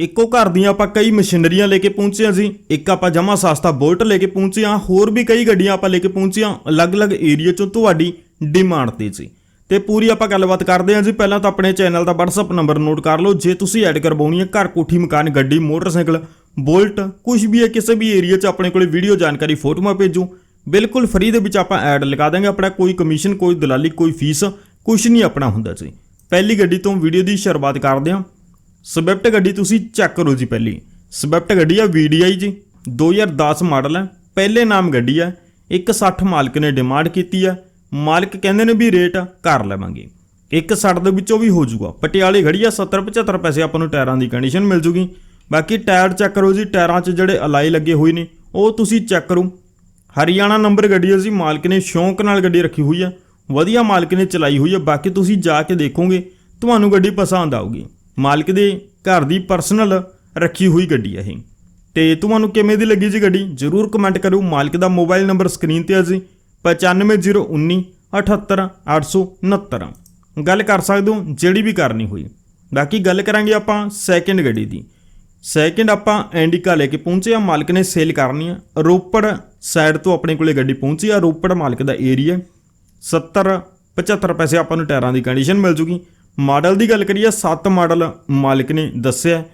ਇੱਕੋ ਘਰ ਦੀਆਂ ਆਪਾਂ ਕਈ ਮਸ਼ੀਨਰੀਆਂ ਲੈ ਕੇ ਪਹੁੰਚੇ ਹਾਂ ਜੀ। ਇੱਕ ਆਪਾਂ ਜਮਾ ਸਸਤਾ ਬੋਲਟ ਲੈ ਕੇ ਪਹੁੰਚੇ ਹਾਂ, ਹੋਰ ਵੀ ਕਈ ਗੱਡੀਆਂ ਆਪਾਂ ਲੈ ਕੇ ਪਹੁੰਚੇ ਹਾਂ, ਅਲੱਗ-ਅਲੱਗ ਏਰੀਆ ਚੋਂ ਤੁਹਾਡੀ ਡਿਮਾਂਡ ਤੇ ਜੀ। ਤੇ ਪੂਰੀ ਆਪਾਂ ਗੱਲਬਾਤ ਕਰਦੇ ਹਾਂ ਜੀ। ਪਹਿਲਾਂ ਤਾਂ ਆਪਣੇ ਚੈਨਲ ਦਾ WhatsApp ਨੰਬਰ ਨੋਟ ਕਰ ਲਓ। ਜੇ ਤੁਸੀਂ ਐਡ ਕਰਵਾਉਣੀ ਹੈ ਘਰ ਕੋਠੀ, ਮਕਾਨ, ਗੱਡੀ, ਮੋਟਰਸਾਈਕਲ, ਬੋਲਟ ਕੁਝ ਵੀ ਹੈ, ਕਿਸੇ ਵੀ ਏਰੀਆ 'ਚ ਆਪਣੇ ਕੋਲੇ ਵੀਡੀਓ ਜਾਣਕਾਰੀ, ਫੋਟੋਆਂ ਭੇਜੋ। ਬਿਲਕੁਲ ਫ੍ਰੀ ਦੇ ਵਿੱਚ ਆਪਾਂ ਐਡ ਲਗਾ ਦਾਂਗੇ ਆਪਣਾ। ਕੋਈ ਕਮਿਸ਼ਨ, ਕੋਈ ਦਲਾਲੀ, ਕੋਈ ਫੀਸ ਕੁਝ ਨਹੀਂ ਆਪਣਾ ਹੁੰਦਾ ਜੀ। ਪਹਿਲੀ ਗੱਡੀ ਤੋਂ ਵੀਡੀਓ ਦੀ ਸ਼ੁਰੂਆਤ ਕਰਦੇ ਹਾਂ। ਸਵਿਫਟ ਗੱਡੀ ਤੁਸੀਂ ਚੈੱਕ ਕਰੋ ਜੀ ਪਹਿਲੀ। ਸਵਿਫਟ ਗੱਡੀ ਆ VDI ਜੀ 2010 ਮਾਡਲ ਹੈ ਪਹਿਲੇ ਨਾਮ ਗੱਡੀ ਹੈ 160 ਮਾਲਕ ਨੇ ਡਿਮਾਂਡ ਕੀਤੀ ਹੈ ਮਾਲਕ ਕਹਿੰਦੇ ਨੇ ਵੀ ਰੇਟ ਕਰ ਲਵਾਂਗੇ। ਇੱਕ ਸੱਠ ਦੇ ਵਿੱਚੋਂ ਵੀ ਹੋ ਜਾਊਗਾ। ਪਟਿਆਲੇ ਖੜੀ ਆ 70 75 ਪੈਸੇ ਆਪਾਂ ਨੂੰ ਟਾਇਰਾਂ ਦੀ ਕੰਡੀਸ਼ਨ ਮਿਲ ਜੂਗੀ। ਬਾਕੀ ਟਾਇਰ ਚੈੱਕ ਕਰੋ ਜੀ, ਟਾਇਰਾਂ 'ਚ ਜਿਹੜੇ ਅਲਾਈ ਲੱਗੇ ਹੋਏ ਨੇ, ਉਹ ਤੁਸੀਂ ਚੈੱਕ ਕਰੋ। ਹਰਿਆਣਾ ਨੰਬਰ ਗੱਡੀ ਹੈ ਜੀ, ਮਾਲਕ ਨੇ ਸ਼ੌਂਕ ਨਾਲ ਗੱਡੀ ਰੱਖੀ ਹੋਈ ਹੈ ਵਧੀਆ ਮਾਲਕ ਨੇ ਚਲਾਈ ਹੋਈ ਹੈ ਬਾਕੀ ਤੁਸੀਂ ਜਾ ਕੇ ਦੇਖੋਗੇ, ਤੁਹਾਨੂੰ ਗੱਡੀ ਪਸੰਦ ਆਊਗੀ। ਮਾਲਕ ਦੇ ਘਰ ਦੀ ਪਰਸਨਲ ਰੱਖੀ ਹੋਈ ਗੱਡੀ ਹੈ ਇਹ। ਤੇ ਤੁਹਾਨੂੰ ਕਿਵੇਂ ਦੀ ਲੱਗੀ ਜੀ ਗੱਡੀ? ਜਰੂਰ ਕਮੈਂਟ ਕਰਿਓ। ਮਾਲਕ ਦਾ ਮੋਬਾਈਲ ਨੰਬਰ ਸਕਰੀਨ ਤੇ ਆ ਜੀ। 95019 78869 ਗੱਲ ਕਰ ਸਕਦੇ ਹੋ ਜਿਹੜੀ ਵੀ ਕਰਨੀ ਹੋਈ। ਬਾਕੀ ਗੱਲ ਕਰਾਂਗੇ ਆਪਾਂ ਸੈਕਿੰਡ ਗੱਡੀ ਦੀ। ਸੈਕਿੰਡ ਆਪਾਂ ਐਂਡਿਕਾ ਲੈ ਕੇ ਪਹੁੰਚੇ ਆ ਮਾਲਕ ਨੇ ਸੇਲ ਕਰਨੀ ਆ। ਰੋਪੜ ਸਾਈਡ ਤੋਂ ਆਪਣੇ ਕੋਲੇ ਗੱਡੀ ਪਹੁੰਚੀ ਆ। ਰੋਪੜ ਮਾਲਕ ਦਾ ਏਰੀਆ 70 75 ਪੈਸੇ ਆਪਾਂ ਨੂੰ ਟਾਇਰਾਂ ਦੀ ਕੰਡੀਸ਼ਨ ਮਿਲ ਜੂਗੀ। ਮਾਡਲ ਦੀ ਗੱਲ ਕਰੀਏ 7 ਮਾਡਲ ਮਾਲਕ ਨੇ ਦੱਸਿਆ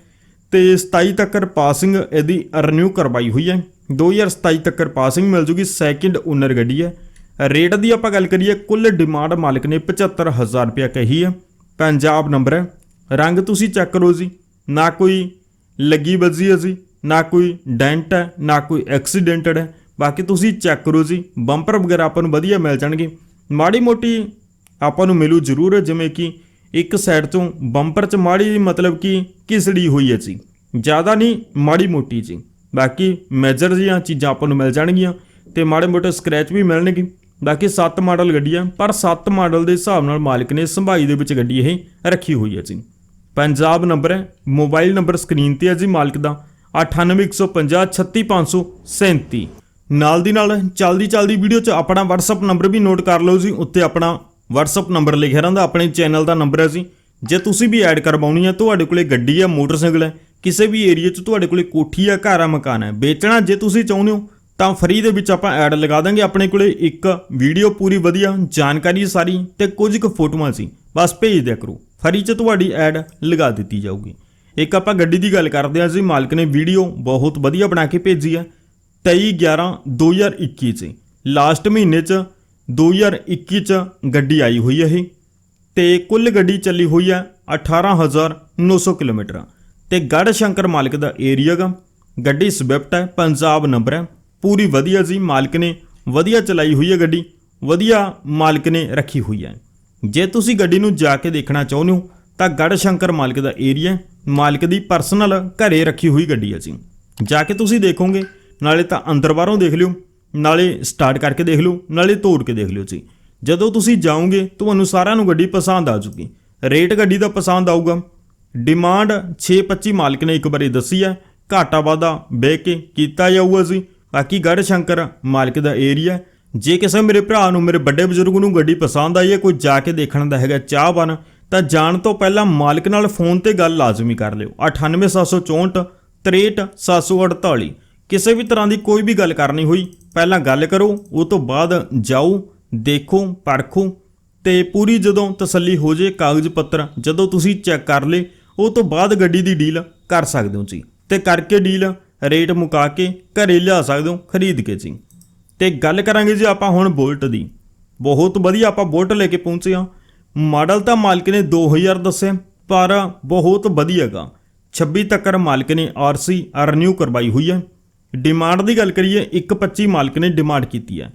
ਤੇ 27 ਤੱਕ ਪਾਸਿੰਗ ਇਹਦੀ ਰੀਨਿਊ ਕਰਵਾਈ ਹੋਈ ਹੈ। 2027 ਤੱਕ ਪਾਸਿੰਗ ਮਿਲ ਜੂਗੀ ਸੈਕਿੰਡ ਓਨਰ ਗੱਡੀ ਹੈ। ਰੇਟ ਦੀ ਆਪਾਂ ਗੱਲ ਕਰੀਏ, ਕੁੱਲ ਡਿਮਾਂਡ ਮਾਲਕ ਨੇ 75000 ਰੁਪਇਆ ਕਹੀ ਹੈ। ਪੰਜਾਬ ਨੰਬਰ ਹੈ। ਰੰਗ ਤੁਸੀਂ ਚੈੱਕ ਕਰੋ ਜੀ। ਨਾ ਕੋਈ ਲੱਗੀ ਵੱਜੀ ਹੈ ਜੀ, ਨਾ ਕੋਈ ਡੈਂਟ ਹੈ, ਨਾ ਕੋਈ ਐਕਸੀਡੈਂਟਡ ਹੈ। ਬਾਕੀ ਤੁਸੀਂ ਚੈੱਕ ਕਰੋ ਜੀ। ਬੰਪਰ ਵਗੈਰਾ ਆਪਾਂ ਨੂੰ ਵਧੀਆ ਮਿਲ ਜਾਣਗੇ। ਮਾੜੀ ਮੋਟੀ ਆਪਾਂ ਨੂੰ ਮਿਲੂ ਜ਼ਰੂਰ, ਜਿਵੇਂ ਕਿ ਇੱਕ ਸਾਈਡ ਤੋਂ ਬੰਪਰ 'ਚ ਮਾੜੀ ਜਿਹੀ ਮਤਲਬ ਕਿ ਘਿਸੜੀ ਹੋਈ ਹੈ ਜੀ। ਜ਼ਿਆਦਾ ਨਹੀਂ, ਮਾੜੀ ਮੋਟੀ ਜੀ। ਬਾਕੀ ਮੇਜਰ ਜੀਆਂ ਚੀਜ਼ਾਂ ਆਪਾਂ ਨੂੰ ਮਿਲ ਜਾਣਗੀਆਂ ਤੇ ਮਾੜੇ ਮੋਟੇ ਸਕ੍ਰੈਚ ਵੀ ਮਿਲਣਗੇ। ਬਾਕੀ 7 ਮਾਡਲ ਗੱਡੀ ਆ ਪਰ 7 ਮਾਡਲ ਦੇ ਹਿਸਾਬ ਨਾਲ ਮਾਲਕ ਨੇ ਸੰਭਾਈ ਦੇ ਵਿੱਚ ਗੱਡੀ ਇਹ ਰੱਖੀ ਹੋਈ ਹੈ ਜੀ। ਪੰਜਾਬ ਨੰਬਰ ਹੈ ਮੋਬਾਈਲ ਨੰਬਰ ਸਕਰੀਨ ਤੇ ਹੈ ਜੀ ਮਾਲਕ ਦਾ 9815036537 ਨਾਲ ਦੀ ਨਾਲ ਚਲਦੀ ਚਲਦੀ ਵੀਡੀਓ 'ਚ ਆਪਣਾ WhatsApp ਨੰਬਰ ਵੀ ਨੋਟ ਕਰ ਲਓ ਜੀ, ਉੱਤੇ ਆਪਣਾ WhatsApp ਨੰਬਰ ਲਿਖਿਆ ਰਹਿੰਦਾ ਆਪਣੇ ਚੈਨਲ ਦਾ ਨੰਬਰ ਹੈ ਜੀ। ਜੇ ਤੁਸੀਂ ਵੀ ਐਡ ਕਰਵਾਉਣੀ ਹੈ, ਤੁਹਾਡੇ ਕੋਲੇ ਗੱਡੀ ਹੈ, ਮੋਟਰਸਾਈਕਲ ਹੈ, ਕਿਸੇ ਵੀ ਏਰੀਆ 'ਚ ਤੁਹਾਡੇ ਕੋਲੇ ਕੋਠੀ ਹੈ, ਘਰ ਹੈ, ਮਕਾਨ ਹੈ, ਵੇਚਣਾ ਜੇ ਤੁਸੀਂ ਚਾਹੁੰਦੇ ਹੋ, ਤਾਂ ਫ੍ਰੀ ਦੇ ਵਿੱਚ ਆਪਾਂ ਐਡ ਲਗਾ ਦਾਂਗੇ। ਆਪਣੇ ਕੋਲੇ ਇੱਕ ਵੀਡੀਓ ਪੂਰੀ ਵਧੀਆ, ਜਾਣਕਾਰੀ ਸਾਰੀ ਤੇ ਕੁਝ ਕੁ ਫੋਟੋਆਂ ਸੀ। ਬਸ ਭੇਜ ਦਿਆ ਕਰੋ। ਫਰੀ 'ਚ ਤੁਹਾਡੀ ਐਡ ਲਗਾ ਦਿੱਤੀ ਜਾਊਗੀ। ਇੱਕ ਆਪਾਂ ਗੱਡੀ ਦੀ ਗੱਲ ਕਰਦੇ ਹਾਂ ਜੀ। ਮਾਲਕ ਨੇ ਵੀਡੀਓ ਬਹੁਤ ਵਧੀਆ ਬਣਾ ਕੇ ਭੇਜੀ ਹੈ। 23 11 2021 ਚ। ਲਾਸਟ ਮਹੀਨੇ ਚ 2021 ਚ ਗੱਡੀ ਆਈ ਹੋਈ ਹੈ ਇਹ। ਤੇ ਕੁੱਲ ਗੱਡੀ ਚੱਲੀ ਹੋਈ ਹੈ 18900 ਕਿਲੋਮੀਟਰ। ਤੇ ਗੜ ਸ਼ੰਕਰ ਮਾਲਕ ਦਾ ਏਰੀਆ ਗਾ। ਗੱਡੀ ਸਵਿਫਟ ਹੈ, ਪੰਜਾਬ ਨੰਬਰ ਹੈ। ਪੂਰੀ ਵਧੀਆ ਜੀ, ਮਾਲਕ ਨੇ ਵਧੀਆ ਚਲਾਈ ਹੋਈ ਹੈ ਗੱਡੀ। ਵਧੀਆ ਮਾਲਕ ਨੇ ਰੱਖੀ ਹੋਈ ਹੈ। ਜੇ ਤੁਸੀਂ ਗੱਡੀ ਨੂੰ ਜਾ ਕੇ ਦੇਖਣਾ ਚਾਹੁੰਦੇ ਹੋ, ਤਾਂ ਗੜ ਸ਼ੰਕਰ ਮਾਲਕ ਦਾ ਏਰੀਆ ਮਾਲਕ ਦੀ ਪਰਸਨਲ ਘਰੇ ਰੱਖੀ ਹੋਈ ਗੱਡੀ ਹੈ ਜੀ। ਜਾ ਕੇ ਤੁਸੀਂ ਦੇਖੋਗੇ, ਨਾਲੇ ਤਾਂ ਅੰਦਰ ਬਾਹਰੋਂ ਦੇਖ ਲਿਓ। ਨਾਲੇ ਸਟਾਰਟ ਕਰਕੇ ਦੇਖ ਲਿਓ, ਨਾਲੇ ਤੋੜ ਕੇ ਦੇਖ ਲਿਓ ਜੀ ਜਦੋਂ ਤੁਸੀਂ ਜਾਓਗੇ, ਤੁਹਾਨੂੰ ਸਾਰਿਆਂ ਨੂੰ ਗੱਡੀ ਪਸੰਦ ਆ ਜੂਗੀ। ਰੇਟ ਗੱਡੀ ਦਾ ਪਸੰਦ ਆਊਗਾ। ਡਿਮਾਂਡ 625 ਮਾਲਕ ਨੇ ਇੱਕ ਵਾਰੀ ਦੱਸੀ ਹੈ ਘਾਟਾ ਵਾਦਾ ਬਹਿ ਕੇ ਕੀਤਾ ਜਾਊਗਾ ਜੀ। ਬਾਕੀ ਗੜ ਸ਼ੰਕਰ ਮਾਲਕ ਦਾ ਏਰੀਆ ਜੇ ਕਿਸੇ ਮੇਰੇ ਭਰਾ ਨੂੰ, ਮੇਰੇ ਵੱਡੇ ਬਜ਼ੁਰਗ ਨੂੰ ਗੱਡੀ ਪਸੰਦ ਆਈ ਹੈ, ਕੋਈ ਜਾ ਕੇ ਦੇਖਣ ਦਾ ਹੈਗਾ ਚਾਹ ਬਨ ਤਾਂ ਜਾਣ ਤੋਂ ਪਹਿਲਾਂ ਮਾਲਕ ਨਾਲ ਫੋਨ ਤੇ ਗੱਲ ਲਾਜ਼ਮੀ ਕਰ ਲਿਓ। 98764 63748 ਕਿਸੇ ਵੀ ਤਰ੍ਹਾਂ ਦੀ ਕੋਈ ਵੀ ਗੱਲ ਕਰਨੀ ਹੋਈ, ਪਹਿਲਾਂ ਗੱਲ ਕਰੋ, ਉਹ ਤੋਂ ਬਾਅਦ ਜਾਓ, ਦੇਖੋ ਪਰਖੋ ਤੇ ਪੂਰੀ ਜਦੋਂ ਤਸੱਲੀ ਹੋ ਜੇ ਕਾਗਜ਼ ਪੱਤਰ, ਜਦੋਂ ਤੁਸੀਂ ਚੈੱਕ ਕਰ ਲੇ ਉਹ ਤੋਂ ਬਾਅਦ ਗੱਡੀ ਦੀ ਡੀਲ ਕਰ ਸਕਦੇ ਹੋ ਜੀ। ਤੇ ਕਰਕੇ ਡੀਲ, ਰੇਟ ਮੁਕਾ ਕੇ ਘਰੇ ਲਿਆ ਸਕਦੇ ਹੋ, ਖਰੀਦ ਕੇ ਜੀ। ਤੇ ਗੱਲ ਕਰਾਂਗੇ ਜੀ ਆਪਾਂ ਹੁਣ ਬੋਲਟ ਦੀ। ਬਹੁਤ ਵਧੀਆ ਆਪਾਂ ਬੋਲਟ ਲੈ ਕੇ ਪਹੁੰਚੇ ਹਾਂ। ਮਾਡਲ ਤਾਂ ਮਾਲਕ ਨੇ 2000 ਦੱਸਿਆ ਪਰ ਬਹੁਤ ਵਧੀਆਗਾ 26 ਤੱਕ ਮਾਲਕ ਨੇ ਆਰਸੀ ਰੀਨਿਊ ਕਰਵਾਈ ਹੋਈ ਹੈ। ਡਿਮਾਂਡ ਦੀ ਗੱਲ ਕਰੀਏ 125 ਮਾਲਕ ਨੇ ਡਿਮਾਂਡ ਕੀਤੀ ਹੈ।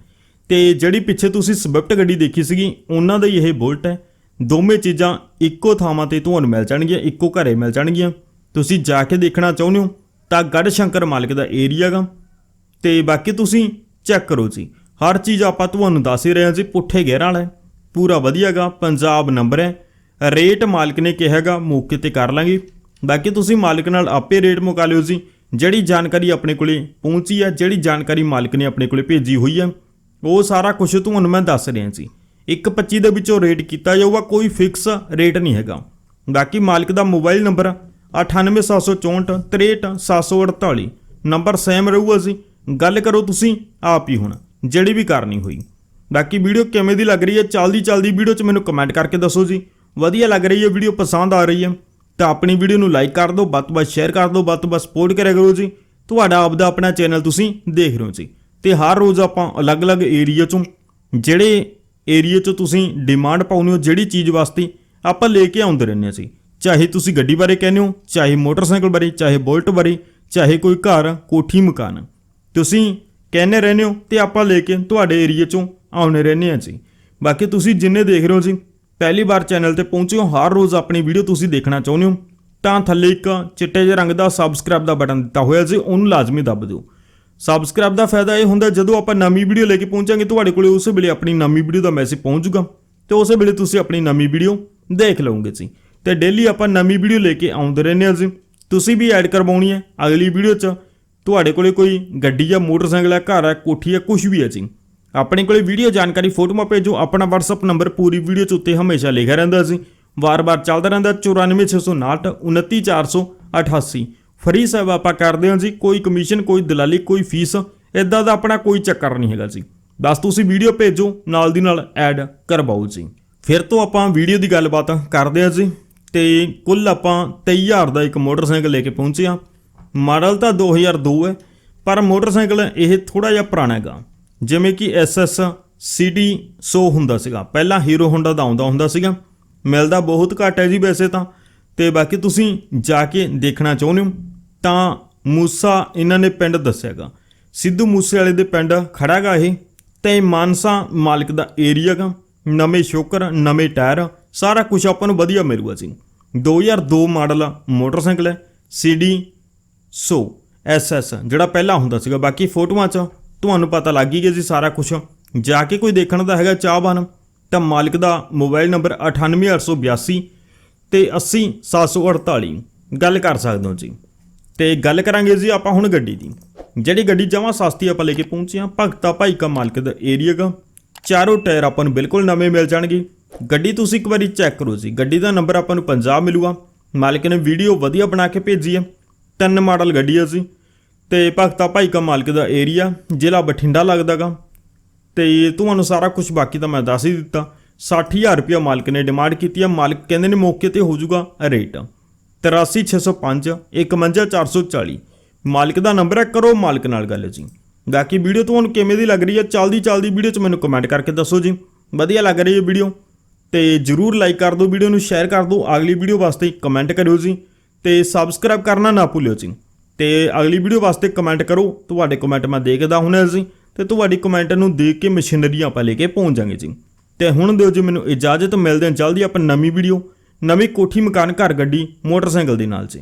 ਤੇ ਜਿਹੜੀ ਪਿੱਛੇ ਤੁਸੀਂ ਸਵਿਫਟ ਗੱਡੀ ਦੇਖੀ ਸੀਗੀ, ਉਹਨਾਂ ਦਾ ਹੀ ਇਹ ਬੁਲਟ ਹੈ। ਦੋਵੇਂ ਚੀਜ਼ਾਂ ਇੱਕੋ ਥਾਵਾਂ ਤੇ ਤੁਹਾਨੂੰ ਮਿਲ ਜਾਣਗੀਆਂ, ਇੱਕੋ ਘਰੇ ਮਿਲ ਜਾਣਗੀਆਂ। ਤੁਸੀਂ ਜਾ ਕੇ ਦੇਖਣਾ ਚਾਹੁੰਦੇ ਹੋ, ਤਾਂ ਗੜ ਸ਼ੰਕਰ ਮਾਲਕ ਦਾ ਏਰੀਆ ਗਾ ਤੇ ਬਾਕੀ ਤੁਸੀਂ ਚੈੱਕ ਕਰੋ ਜੀ। ਹਰ ਚੀਜ਼ ਆਪਾਂ ਤੁਹਾਨੂੰ ਦੱਸ ਹੀ ਰਹੇ ਹਾਂ ਜੀ, ਪੁੱਠੇ ਗੇਰਾਂ ਵਾਲਾ ਹੈ। ਪੂਰਾ ਵਧੀਆਗਾ ਪੰਜਾਬ ਨੰਬਰ ਹੈ। ਰੇਟ ਮਾਲਕ ਨੇ ਕਿਹਾਗਾ ਮੌਕੇ ਤੇ ਕਰ ਲਾਂਗੇ। ਬਾਕੀ ਤੁਸੀਂ ਮਾਲਕ ਨਾਲ ਆਪੇ ਰੇਟ ਮੁਕਾ ਲਿਓ ਜੀ। ਜਿਹੜੀ ਜਾਣਕਾਰੀ ਆਪਣੇ ਕੋਲੇ ਪਹੁੰਚੀ ਹੈ ਜਿਹੜੀ ਜਾਣਕਾਰੀ ਮਾਲਕ ਨੇ ਆਪਣੇ ਕੋਲੇ ਭੇਜੀ ਹੋਈ ਹੈ ਉਹ ਸਾਰਾ ਕੁਝ ਤੁਹਾਨੂੰ ਮੈਂ ਦੱਸ ਰਿਹਾ ਜੀ 125 ਦੇ ਵਿੱਚੋਂ ਰੇਟ ਕੀਤਾ ਜਾਊਗਾ, ਕੋਈ ਫਿਕਸ ਰੇਟ ਨਹੀਂ ਹੈਗਾ। ਬਾਕੀ ਮਾਲਕ ਦਾ ਮੋਬਾਈਲ ਨੰਬਰ 98764 63748 ਨੰਬਰ ਸੇਮ ਰਹੂਗਾ ਜੀ। ਗੱਲ ਕਰੋ ਤੁਸੀਂ, ਆਪ ਹੀ ਹੁਣ, ਜਿਹੜੀ ਵੀ ਕਰਨੀ ਹੋਈ। ਬਾਕੀ ਵੀਡੀਓ ਕਿਵੇਂ ਦੀ ਲੱਗ ਰਹੀ ਹੈ ਚੱਲਦੀ ਚੱਲਦੀ ਵੀਡੀਓ 'ਚ ਮੈਨੂੰ ਕਮੈਂਟ ਕਰਕੇ ਦੱਸੋ ਜੀ। ਵਧੀਆ ਲੱਗ ਰਹੀ ਹੈ, ਵੀਡੀਓ ਪਸੰਦ ਆ ਰਹੀ ਹੈ। ਤਾਂ ਆਪਣੀ ਵੀਡੀਓ ਨੂੰ ਲਾਈਕ ਕਰ ਦਿਓ, ਵੱਧ ਤੋਂ ਵੱਧ ਸ਼ੇਅਰ ਕਰ ਦਿਓ, ਵੱਧ ਤੋਂ ਵੱਧ ਸਪੋਰਟ ਕਰਿਆ ਕਰੋ ਜੀ। ਤੁਹਾਡਾ ਆਪਦਾ ਆਪਣਾ ਚੈਨਲ ਤੁਸੀਂ ਦੇਖ ਰਹੇ ਹੋ ਜੀ। ਤੇ ਹਰ ਰੋਜ਼ ਆਪਾਂ ਅਲੱਗ-ਅਲੱਗ ਏਰੀਆ 'ਚੋਂ ਜਿਹੜੇ ਏਰੀਆ 'ਚੋਂ ਤੁਸੀਂ ਡਿਮਾਂਡ ਪਾਉਂਦੇ ਹੋ, ਜਿਹੜੀ ਚੀਜ਼ ਵਾਸਤੇ ਆਪਾਂ ਲੈ ਕੇ ਆਉਂਦੇ ਰਹਿੰਦੇ ਹਾਂ ਜੀ। ਚਾਹੇ ਤੁਸੀਂ ਗੱਡੀ ਬਾਰੇ ਕਹਿੰਦੇ ਹੋ, ਚਾਹੇ ਮੋਟਰਸਾਈਕਲ ਬਾਰੇ, ਚਾਹੇ ਬੁਲਟ ਬਾਰੇ, ਚਾਹੇ ਕੋਈ ਘਰ, ਕੋਠੀ, ਮਕਾਨ। ਤੁਸੀਂ ਕਹਿੰਦੇ ਰਹਿੰਦੇ ਹੋ ਤੇ ਆਪਾਂ ਲੈ ਕੇ ਤੁਹਾਡੇ ਏਰੀਆ 'ਚੋਂ ਆਉਣੇ ਰਹਿੰਦੇ ਹਾਂ ਜੀ। ਬਾਕੀ ਤੁਸੀਂ ਜਿੰਨੇ ਦੇਖ ਰਹੇ ਹੋ ਜੀ ਪਹਿਲੀ ਵਾਰ ਚੈਨਲ ਤੇ ਪਹੁੰਚੇ ਹੋ, ਹਰ ਰੋਜ਼ ਆਪਣੀ ਵੀਡੀਓ ਤੁਸੀਂ ਦੇਖਣਾ ਚਾਹੁੰਦੇ ਹੋ, ਤਾਂ ਥੱਲੇ ਇੱਕ ਚਿੱਟੇ ਜਿਹੇ ਰੰਗ ਦਾ ਸਬਸਕ੍ਰਾਈਬ ਦਾ ਬਟਨ ਦਿੱਤਾ ਹੋਇਆ ਜੀ ਉਹਨੂੰ ਲਾਜ਼ਮੀ ਦੱਬ ਦਿਓ। ਸਬਸਕ੍ਰਾਈਬ ਦਾ ਫਾਇਦਾ ਇਹ ਹੁੰਦਾ, ਜਦੋਂ ਆਪਾਂ ਨਵੀਂ ਵੀਡੀਓ ਲੈ ਕੇ ਪਹੁੰਚਾਂਗੇ, ਤੁਹਾਡੇ ਕੋਲੇ ਉਸੇ ਵੇਲੇ ਆਪਣੀ ਨਵੀਂ ਵੀਡੀਓ ਦਾ ਮੈਸੇਜ ਪਹੁੰਚ ਜਾਊਗਾ, ਤੇ ਉਸੇ ਵੇਲੇ ਤੁਸੀਂ ਆਪਣੀ ਨਵੀਂ ਵੀਡੀਓ ਦੇਖ ਲਓਗੇ ਜੀ। ਤੇ ਡੇਲੀ ਆਪਾਂ ਨਵੀਂ ਵੀਡੀਓ ਲੈ ਕੇ ਆਉਂਦੇ ਰਹਿੰਦੇ ਹਾਂ ਜੀ। ਤੁਸੀਂ ਵੀ ਐਡ ਕਰਵਾਉਣੀ ਹੈ, ਅਗਲੀ ਵੀਡੀਓ 'ਚ ਤੁਹਾਡੇ ਕੋਲੇ ਕੋਈ ਗੱਡੀ ਜਾਂ ਮੋਟਰਸਾਈਕਲ ਹੈ, ਘਰ ਹੈ, ਕੋਠੀ ਹੈ ਕੁਝ ਵੀ ਹੈ ਜੀ। ਆਪਣੇ ਕੋਲੇ ਵੀਡੀਓ ਜਾਣਕਾਰੀ ਫੋਟੋਆਂ ਭੇਜੋ ਆਪਣਾ WhatsApp ਨੰਬਰ ਪੂਰੀ ਵੀਡੀਓ 'ਚ ਉੱਤੇ ਹਮੇਸ਼ਾ ਲਿਖਿਆ ਰਹਿੰਦਾ ਸੀ। ਵਾਰ-ਵਾਰ ਚੱਲਦਾ ਰਹਿੰਦਾ 94659 29488 ਫਰੀ ਸੇਵਾ ਆਪਾਂ ਕਰਦੇ ਹਾਂ ਜੀ, ਕੋਈ ਕਮਿਸ਼ਨ ਕੋਈ ਦਲਾਲੀ, ਕੋਈ ਫੀਸ ਇਦਾਂ ਦਾ ਆਪਣਾ ਕੋਈ ਚੱਕਰ ਨਹੀਂ ਹੈਗਾ ਜੀ। ਬਸ ਤੁਸੀਂ ਵੀਡੀਓ ਭੇਜੋ, ਨਾਲ ਦੀ ਨਾਲ ਐਡ ਕਰਵਾਓ ਜੀ। ਫਿਰ ਤੋਂ ਆਪਾਂ ਵੀਡੀਓ ਦੀ ਗੱਲਬਾਤ ਕਰਦੇ ਹਾਂ ਜੀ, ਤੇ ਕੁੱਲ ਆਪਾਂ 23000 ਦਾ ਇੱਕ ਮੋਟਰਸਾਈਕਲ ਲੈ ਕੇ ਪਹੁੰਚੇ ਹਾਂ। ਮਾਡਲ ਤਾਂ 2002 ਹੈ, ਪਰ ਮੋਟਰਸਾਈਕਲ ਇਹ ਥੋੜਾ ਜਿਹਾ ਪੁਰਾਣਾ ਹੈਗਾ। ਜਿਵੇਂ ਕਿ SS CD 100 ਹੁੰਦਾ ਸੀਗਾ। ਪਹਿਲਾਂ ਹੀਰੋ ਹੋਂਡਾ ਦਾ ਆਉਂਦਾ ਹੁੰਦਾ ਸੀਗਾ। ਮਿਲਦਾ ਬਹੁਤ ਘੱਟ ਹੈ ਜੀ ਵੈਸੇ ਤਾਂ। ਤੇ ਬਾਕੀ ਤੁਸੀਂ ਜਾ ਕੇ ਦੇਖਣਾ ਚਾਹੁੰਦੇ ਹੋ, ਤਾਂ ਮੂਸਾ ਇਹਨਾਂ ਨੇ ਪਿੰਡ ਦੱਸਿਆਗਾ। ਸਿੱਧੂ ਮੂਸੇ ਵਾਲੇ ਦੇ ਪਿੰਡ ਖੜਾਗਾ ਇਹ। ਤੇ ਮਾਨਸਾ ਮਾਲਕ ਦਾ ਏਰੀਆ ਗਾ। ਨਵੇਂ ਸ਼ੋਕਰ, ਨਵੇਂ ਟਾਇਰ, ਸਾਰਾ ਕੁਝ ਆਪਾਂ ਨੂੰ ਵਧੀਆ ਮਿਲੂਗਾ ਜੀ। 2002 ਮਾਡਲ ਮੋਟਰਸਾਈਕਲ ਹੈ CD 100 SS ਜਿਹੜਾ ਪਹਿਲਾਂ ਹੁੰਦਾ ਸੀਗਾ। ਬਾਕੀ ਫੋਟੋਆਂ 'ਚ ਤੁਹਾਨੂੰ ਪਤਾ ਲੱਗ ਹੀ ਗਿਆ ਜੀ ਸਾਰਾ ਕੁਝ ਜਾ ਕੇ ਕੋਈ ਦੇਖਣ ਦਾ ਹੈਗਾ ਚਾਹਵਾਨ, ਤਾਂ ਮਾਲਕ ਦਾ ਮੋਬਾਈਲ ਨੰਬਰ 98882 ਤੇ 80748 ਗੱਲ ਕਰ ਸਕਦੇ ਹੋ ਜੀ। ਤੇ ਗੱਲ ਕਰਾਂਗੇ ਜੀ ਆਪਾਂ ਹੁਣ ਗੱਡੀ ਦੀ। ਜਿਹੜੀ ਗੱਡੀ ਜਮਾਂ ਸਸਤੀ ਆਪਾਂ ਲੈ ਕੇ ਪਹੁੰਚੇ ਹਾਂ, ਭਗਤਾ ਭਾਈ ਕਾ ਮਾਲਕ ਦਾ ਏਰੀਆ ਗਾ। ਚਾਰੋਂ ਟਾਇਰ ਆਪਾਂ ਨੂੰ ਬਿਲਕੁਲ ਨਵੇਂ ਮਿਲ ਜਾਣਗੇ। ਗੱਡੀ ਤੁਸੀਂ ਇੱਕ ਵਾਰੀ ਚੈੱਕ ਕਰੋ ਜੀ। ਗੱਡੀ ਦਾ ਨੰਬਰ ਆਪਾਂ ਨੂੰ ਪੰਜਾਬ ਮਿਲੂਗਾ। ਮਾਲਕ ਨੇ ਵੀਡੀਓ ਵਧੀਆ ਬਣਾ ਕੇ ਭੇਜੀ ਹੈ। ਤਿੰਨ ਮਾਡਲ ਗੱਡੀ ਹੈ ਜੀ। ਤੇ ਭਗਤਾ ਭਾਈ ਕਾ ਮਾਲਕ ਦਾ ਏਰੀਆ ਜ਼ਿਲ੍ਹਾ ਬਠਿੰਡਾ ਲੱਗਦਾਗਾ। ਤੇ ਤੁਹਾਨੂੰ ਸਾਰਾ ਕੁਝ ਬਾਕੀ ਤਾਂ ਮੈਂ ਦੱਸ ਹੀ ਦਿੱਤਾ। 60000 ਰੁਪਇਆ ਮਾਲਕ ਨੇ ਡਿਮਾਂਡ ਕੀਤੀ ਹੈ ਮਾਲਕ ਕਹਿੰਦੇ ਨੇ ਮੌਕੇ ਤੇ ਹੋ ਜਾਊਗਾ ਰੇਟ 83605 51440 ਮਾਲਕ ਦਾ ਨੰਬਰ ਹੈ ਕਰੋ ਮਾਲਕ ਨਾਲ ਗੱਲ ਜੀ। ਬਾਕੀ ਵੀਡੀਓ ਤੁਹਾਨੂੰ ਕਿਵੇਂ ਦੀ ਲੱਗ ਰਹੀ ਹੈ ਚਲਦੀ ਚਲਦੀ ਵੀਡੀਓ 'ਚ ਮੈਨੂੰ ਕਮੈਂਟ ਕਰਕੇ ਦੱਸੋ ਜੀ। ਵਧੀਆ ਲੱਗ ਰਹੀ ਹੈ ਵੀਡੀਓ। ਤੇ ਜਰੂਰ ਲਾਈਕ ਕਰ ਦਿਓ ਵੀਡੀਓ ਨੂੰ ਸ਼ੇਅਰ ਕਰ ਦਿਓ। ਅਗਲੀ ਵੀਡੀਓ ਵਾਸਤੇ ਕਮੈਂਟ ਕਰਿਓ ਜੀ। ਤੇ ਸਬਸਕ੍ਰਾਈਬ ਕਰਨਾ ਨਾ ਭੁੱਲਿਓ ਜੀ। ਤੇ ਅਗਲੀ ਵੀਡੀਓ ਵਾਸਤੇ ਕਮੈਂਟ ਕਰੋ। ਤੁਹਾਡੇ ਕਮੈਂਟ ਮੈਂ ਦੇਖਦਾ ਹੁਣ ਜੀ। ਤੇ ਤੁਹਾਡੀ ਕਮੈਂਟ ਨੂੰ ਦੇਖ ਕੇ ਮਸ਼ੀਨਰੀ ਆਪਾਂ ਲੈ ਕੇ ਪਹੁੰਚ ਜਾਾਂਗੇ ਜੀ। ਤੇ ਹੁਣ ਦਿਓ ਜੀ ਮੈਨੂੰ ਇਜਾਜ਼ਤ। ਮਿਲਦੇ ਹਾਂ ਜਲਦੀ ਆਪਾਂ ਨਵੀਂ ਵੀਡੀਓ, ਨਵੀਂ ਕੋਠੀ ਮਕਾਨ ਘਰ ਗੱਡੀ ਮੋਟਰਸਾਈਕਲ ਦੇ ਨਾਲ ਜੀ।